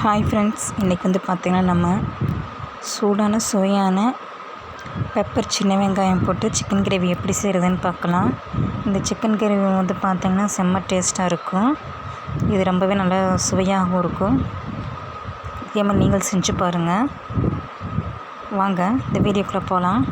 Hi friends இன்றைக்கி வந்து பார்த்திங்கன்னா நம்ம சூடான சுவையான பெப்பர் சின்ன வெங்காயம் போட்டு சிக்கன் கிரேவி எப்படி செய்கிறதுன்னு பார்க்கலாம். இந்த சிக்கன் கிரேவி வந்து பார்த்திங்கன்னா செம்ம டேஸ்ட்டாக இருக்கும். இது ரொம்பவே நல்லா சுவையாகவும் இருக்கும். இதே மாதிரி நீங்கள் செஞ்சு பாருங்கள் வாங்க இந்த வீடியோக்குள்ளே போகலாம்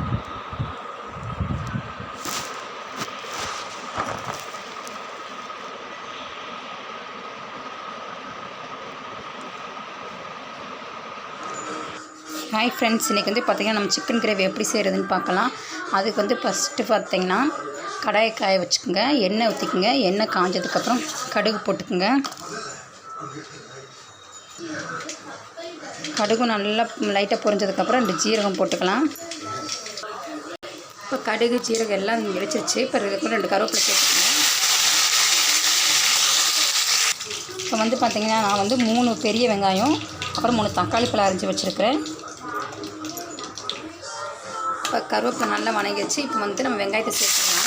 ஹாய் ஃப்ரெண்ட்ஸ் இன்றைக்கி வந்து பார்த்திங்கன்னா நம்ம சிக்கன் கிரேவி எப்படி செய்கிறதுன்னு பார்க்கலாம். அதுக்கு வந்து ஃபஸ்ட்டு பார்த்திங்கன்னா கடாயை காய வச்சுக்கோங்க எண்ணெய் ஊற்றிக்கோங்க எண்ணெய் காஞ்சதுக்கப்புறம் கடுகு போட்டுக்கோங்க. கடுகு நல்லா லைட்டாக பொரிஞ்சதுக்கப்புறம் ரெண்டு ஜீரகம் போட்டுக்கலாம். இப்போ கடுகு ஜீரகம் எல்லாம் இடிச்சிருச்சு இப்போ இதுக்கு ரெண்டு கருவேப்பிலை சேர்த்துக்கோங்க. இப்போ வந்து பார்த்திங்கன்னா நான் வந்து மூணு பெரிய வெங்காயம் அப்புறம் மூணு தக்காளி பழம் அரைஞ்சி வச்சுருக்கிறேன். இப்போ கருவேப்பிலை நல்லா வணங்கிடுச்சு இப்போ வந்து நம்ம வெங்காயத்தை சேர்த்துக்கலாம்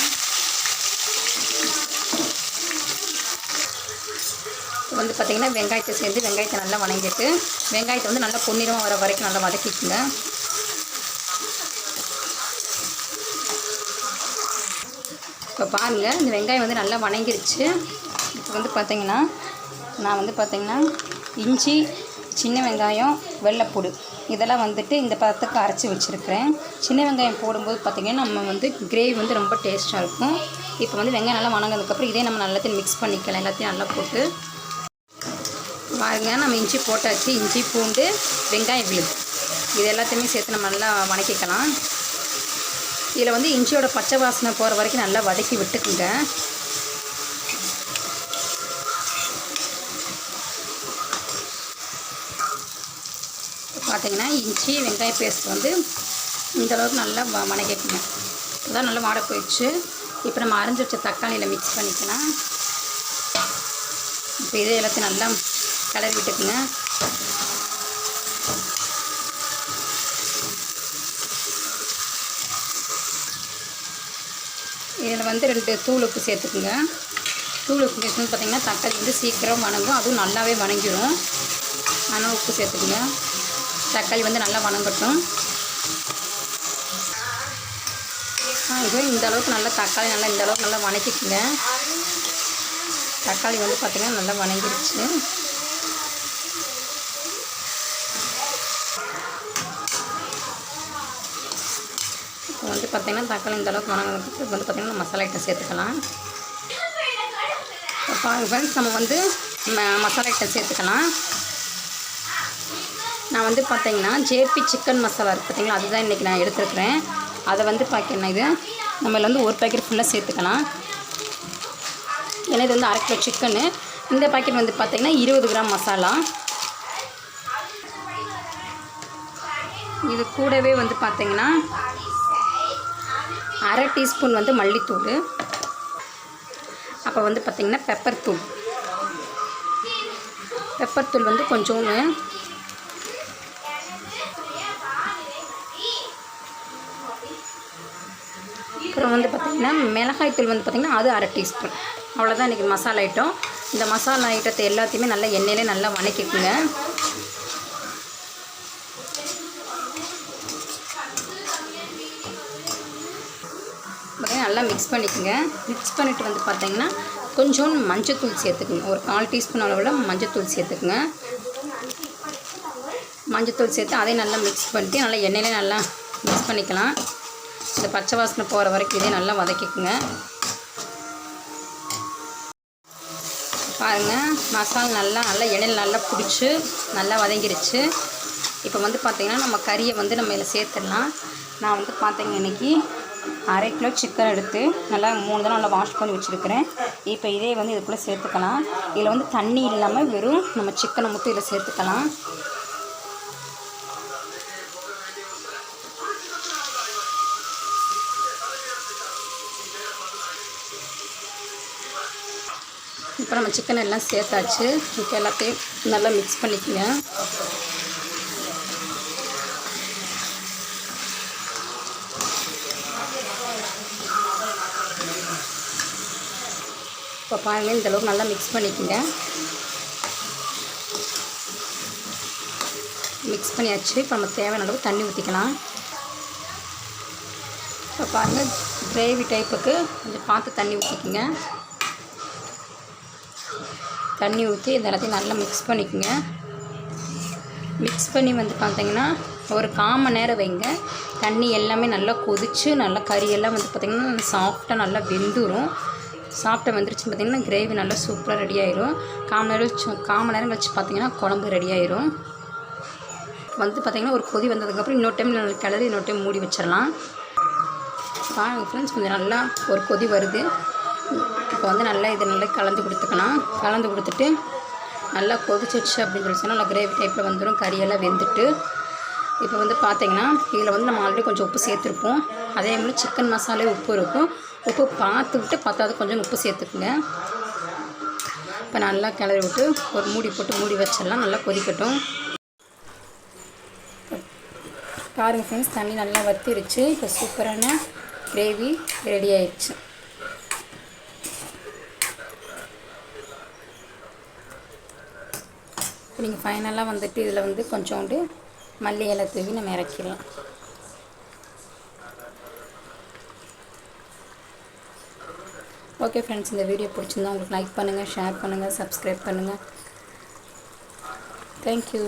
இப்போ வந்து பார்த்திங்கன்னா வெங்காயத்தை சேர்ந்து வெங்காயத்தை நல்லா வணங்கிட்டு வெங்காயத்தை வந்து நல்லா பொன்னிறமாக வர வரைக்கும் நல்லா வதக்கிக்குங்க. இப்போ பாருங்கள் இந்த வெங்காயம் வந்து நல்லா வணங்கிருச்சு. இப்போ வந்து பார்த்திங்கன்னா நான் வந்து பார்த்திங்கன்னா இஞ்சி சின்ன வெங்காயம் வெள்ளைப்பூடு. இதெல்லாம் வந்துட்டு இந்த பதத்துக்கு அரைச்சி வச்சுருக்கிறேன். சின்ன வெங்காயம் போடும்போது பார்த்திங்கன்னா நம்ம வந்து கிரேவி வந்து ரொம்ப டேஸ்ட்டாக இருக்கும். இப்போ வந்து வெங்காயம் நல்லா வணங்கினதுக்கப்புறம் இதே நம்ம நல்லாத்தையும் மிக்ஸ் பண்ணிக்கலாம். எல்லாத்தையும் நல்லா போட்டு. பாருங்க நம்ம இஞ்சி போட்டாச்சு. இஞ்சி பூண்டு வெங்காயம் விழுது. இது எல்லாத்தையுமே சேர்த்து நம்ம நல்லா வணக்கிக்கலாம். இதில் வந்து இஞ்சியோட பச்சை வாசனை போகிற வரைக்கும் நல்லா வதக்கி விட்டுக்குங்க பார்த்தீங்கன்னா இஞ்சி வெங்காய பேஸ்ட் வந்து இந்த அளவுக்கு நல்லா வ வணக்கிக்கங்க அதான் நல்லா வாட போயிடுச்சு. இப்போ நம்ம அரைஞ்சி வச்ச தக்காளியில் மிக்ஸ் பண்ணிக்கலாம் இப்போ இதே எல்லாத்தையும் நல்லா கிளறி விட்டுக்குங்க. இதில் வந்து ரெண்டு தூள் உப்பு சேர்த்துக்குங்க. தூள் உப்பு சேர்த்துன்னு பார்த்திங்கன்னா தக்காளி வந்து சீக்கிரம் வணங்கும். அதுவும் நல்லாவே வணங்கிடும் ஆனால் உப்பு சேர்த்துக்குங்க. தக்காளி வந்து நல்லா வணங்கட்டும். இதுவும் இந்த அளவுக்கு நல்லா தக்காளி நல்லா இந்த அளவுக்கு நல்லா வணக்கிக்குங்க. தக்காளி வந்து பார்த்திங்கன்னா நல்லா வணங்கிருச்சு. இப்போ வந்து பார்த்திங்கன்னா தக்காளி இந்த அளவுக்கு வணங்கிறதுக்கு வந்து பார்த்திங்கன்னா மசாலா ஐட்டம் சேர்த்துக்கலாம். ஃப்ரெண்ட்ஸ் நம்ம வந்து மசாலா ஐட்டம் சேர்த்துக்கலாம். நான் வந்து பார்த்தீங்கன்னா ஜேபி சிக்கன் மசாலா இருக்குது பார்த்தீங்களா அதுதான் இன்றைக்கி நான் எடுத்துருக்குறேன். அதை வந்து பார்க்கணும் இது? நம்ம இதில் வந்து ஒரு பேக்கெட் ஃபுல்லாக சேர்த்துக்கலாம். ஏன்னா இது வந்து அரை கிலோ சிக்கனு இந்த பாக்கெட் வந்து பார்த்திங்கன்னா இருபது கிராம் மசாலா. இது கூடவே வந்து பார்த்திங்கன்னா அரை டீஸ்பூன் வந்து மல்லித்தூள். அப்போ வந்து பார்த்திங்கன்னா பெப்பர் தூள். பெப்பர் தூள் வந்து கொஞ்சோன்னு அப்புறம் வந்து பார்த்திங்கன்னா மிளகாய்த்தூள் வந்து பார்த்திங்கன்னா அது அரை டீஸ்பூன். அவ்வளோதான் இன்றைக்கி மசாலா ஐட்டம் இந்த மசாலா ஐட்டத்தை எல்லாத்தையுமே நல்லா எண்ணெயிலே நல்லா வணக்கிக்குங்க. நல்லா மிக்ஸ் பண்ணிக்கோங்க. மிக்ஸ் பண்ணிவிட்டு வந்து பார்த்திங்கன்னா கொஞ்சம் மஞ்சத்தூள் சேர்த்துக்குங்க. ஒரு கால் டீஸ்பூன் அளவில் மஞ்சத்தூள் சேர்த்துக்குங்க. மஞ்சத்தூள் சேர்த்து அதையும் நல்லா மிக்ஸ் பண்ணிட்டு நல்லா எண்ணெயிலே நல்லா மிக்ஸ் பண்ணிக்கலாம். இந்த பச்சை வாசனை போகிற வரைக்கும் இதே நல்லா வதக்கிக்குங்க. பாருங்கள் மசாலா நல்லா நல்லா எண்ணெயில் நல்லா பிடிச்சி நல்லா வதங்கிருச்சு. இப்போ வந்து பார்த்திங்கன்னா நம்ம கறியை வந்து நம்ம இதில் சேர்த்துடலாம். நான் வந்து பார்த்தீங்க இன்றைக்கி அரை கிலோ சிக்கன் எடுத்து நல்லா மூணு தடவை நல்லா வாஷ் பண்ணி வச்சுருக்கிறேன். இப்போ இதே வந்து இதுக்குள்ளே சேர்த்துக்கலாம். இதில் வந்து தண்ணி இல்லாமல் வெறும் நம்ம சிக்கனை மட்டும் இதில் சேர்த்துக்கலாம். இப்போ நம்ம சிக்கன் எல்லாம் சேர்த்தாச்சு. இப்போ எல்லாத்தையும் நல்லா மிக்ஸ் பண்ணிக்கோங்க. இப்போ பாருங்கள் இந்த அளவுக்கு நல்லா மிக்ஸ் பண்ணிக்கோங்க. மிக்ஸ் பண்ணியாச்சு. இப்போ நம்ம தேவையான அளவு தண்ணி ஊற்றிக்கலாம் இப்போ பாருங்கள் கிரேவி டைப்புக்கு கொஞ்சம் பார்த்து தண்ணி ஊற்றிக்கோங்க தண்ணி ஊற்றி இந்த எல்லாத்தையும் நல்லா மிக்ஸ் பண்ணிக்கோங்க. மிக்ஸ் பண்ணி வந்து பார்த்தீங்கன்னா ஒரு கால் மணி நேரம் வைங்க. தண்ணி எல்லாமே நல்லா கொதித்து நல்லா கறியெல்லாம் வந்து பார்த்திங்கன்னா சாஃப்டாக நல்லா வெந்துடும் சாஃப்டாக வந்துருச்சு பார்த்திங்கன்னா கிரேவி நல்லா சூப்பராக ரெடி ஆயிரும். கால் மணி நேரம் வச்சு கால் மணி நேரம் கழிச்சு பார்த்திங்கன்னா குழம்பு ரெடி ஆயிரும். வந்து பார்த்திங்கன்னா ஒரு கொதி வந்ததுக்கப்புறம் இன்னொரு டைம் நல்லா கிளறி இன்னொரு டைம் மூடி வச்சிடலாம் பாருங்கள் ஃப்ரெண்ட்ஸ் கொஞ்சம் நல்லா ஒரு கொதி வருது. இப்போ வந்து நல்லா இது நல்லா கலந்து கொடுத்துக்கலாம். கலந்து கொடுத்துட்டு நல்லா கொதிச்சிடுச்சு அப்படின்னு சொல்லி சொன்னால் நல்லா கிரேவி டைப்பில் வந்துடும் கறியெல்லாம் வெந்துட்டு. இப்போ வந்து பார்த்தீங்கன்னா இதில் வந்து நம்ம ஆல்ரெடி கொஞ்சம் உப்பு சேர்த்துருப்போம். அதே மாதிரி சிக்கன் மசாலே உப்பு இருக்கும். உப்பு பார்த்துக்கிட்டு பத்தாவது கொஞ்சம் உப்பு சேர்த்துக்குங்க. இப்போ நல்லா கிளறி விட்டு ஒரு மூடி போட்டு மூடி வச்சிடலாம். நல்லா கொதிக்கட்டும். பாருங்கள் ஃப்ரெண்ட்ஸ் தண்ணி நல்லா வத்திருச்சு. இப்போ சூப்பரான கிரேவி ரெடி ஆயிடுச்சு. நீங்கள் ஃபைனலாக வந்துட்டு இதில் வந்து கொஞ்சோண்டு மல்லி இலை தூவி நம்ம இறக்கிடலாம். ஓகே ஃப்ரெண்ட்ஸ் இந்த வீடியோ பிடிச்சிருந்தா உங்களுக்கு லைக் பண்ணுங்கள் ஷேர் பண்ணுங்கள் சப்ஸ்கிரைப் பண்ணுங்கள் தேங்க்யூ